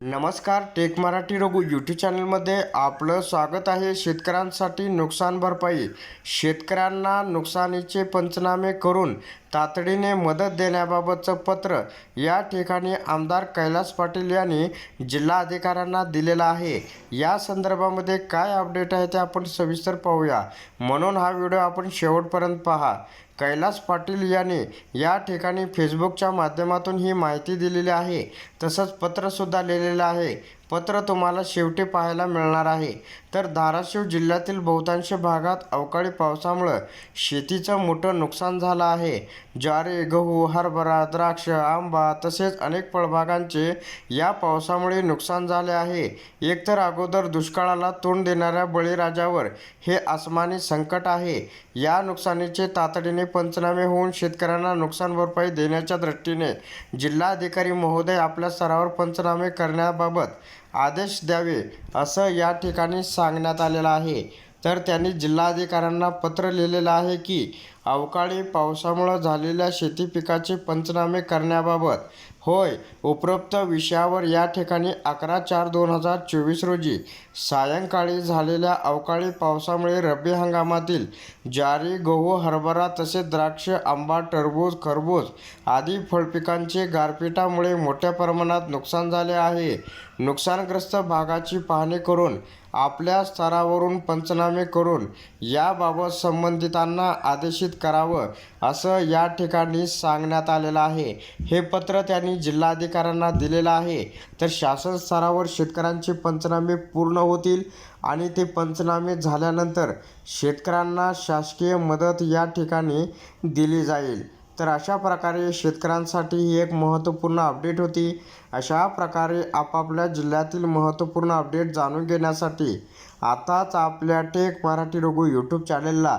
नमस्कार take Marathi Raghu YouTube चॅनलमध्ये आपलं स्वागत आहे. शेतकऱ्यांसाठी नुकसान भरपाई. शेतकऱ्यांना नुकसानीचे पंचनामे करून तातडीने मदत देण्याबाबतचं पत्र या ठिकाणी आमदार कैलास पाटील यांनी जिल्हाधिकाऱ्यांना दिलेलं आहे. या संदर्भामध्ये काय अपडेट आहे ते आपण सविस्तर पाहूया. म्हणून हा व्हिडिओ आपण शेवटपर्यंत पहा. कैलास पाटील यांनी या ठिकाणी फेसबुकच्या माध्यमातून ही माहिती दिलेली आहे. तसंच पत्रसुद्धा लिहिलेलं आहे. पत्र तुम्हाला शेवटी पाहायला मिळणार आहे. तर धाराशिव जिल्ह्यातील बहुतांश भागात अवकाळी पावसामुळं शेतीचं मोठं नुकसान झालं आहे. ज्वारी गहू हरभरा द्राक्ष आंबा तसेच अनेक फळबागांचे या पावसामुळे नुकसान झाले आहे. एकतर अगोदर दुष्काळाला तोंड देणाऱ्या बळीराजावर हे आसमानी संकट आहे. या नुकसानीचे तातडीने पंचनामे होऊन शेतकऱ्यांना नुकसान भरपाई देण्याच्या दृष्टीने जिल्हाधिकारी महोदय आपल्या स्तरावर पंचनामे करण्याबाबत आदेश द्यावे असं या ठिकाणी सांगण्यात आलेलं आहे. तर त्यांनी जिल्हाधिकाऱ्यांना पत्र लिहिलेलं आहे की अवकाळी पावसामुळं झालेल्या शेती पिकाचे पंचनामे करण्याबाबत. होय उपरोक्त विषयावर या ठिकाणी अकरा चार दोन हजार चोवीस रोजी सायंकाळी झालेल्या अवकाळी पावसामुळे रब्बी हंगामातील ज्वारी गहू हरभरा तसेच द्राक्ष आंबा टरबूज खरबूज आदी फळपिकांचे गारपिटामुळे मोठ्या प्रमाणात नुकसान झाले आहे. नुकसानग्रस्त भागाची पाहणी करून आपल्या स्तरावरून पंचनामे करून याबाबत संबंधितांना आदेशित करावं असं या ठिकाणी सांगण्यात आलेलं आहे. हे पत्र त्यांनी जिल्हाधिकाऱ्यांना दिलेलं आहे. तर शासन स्तरावर शेतकऱ्यांचे पंचनामे पूर्ण होतील आणि ते पंचनामे झाल्यानंतर शेतकऱ्यांना शासकीय मदत या ठिकाणी दिली जाईल. तर अशा प्रकारे शेतकऱ्यांसाठी ही एक महत्त्वपूर्ण अपडेट होती. अशा प्रकारे आपापल्या जिल्ह्यातील महत्त्वपूर्ण अपडेट जाणून घेण्यासाठी आताच आपल्या टेक मराठी रघु यूट्यूब चॅनलला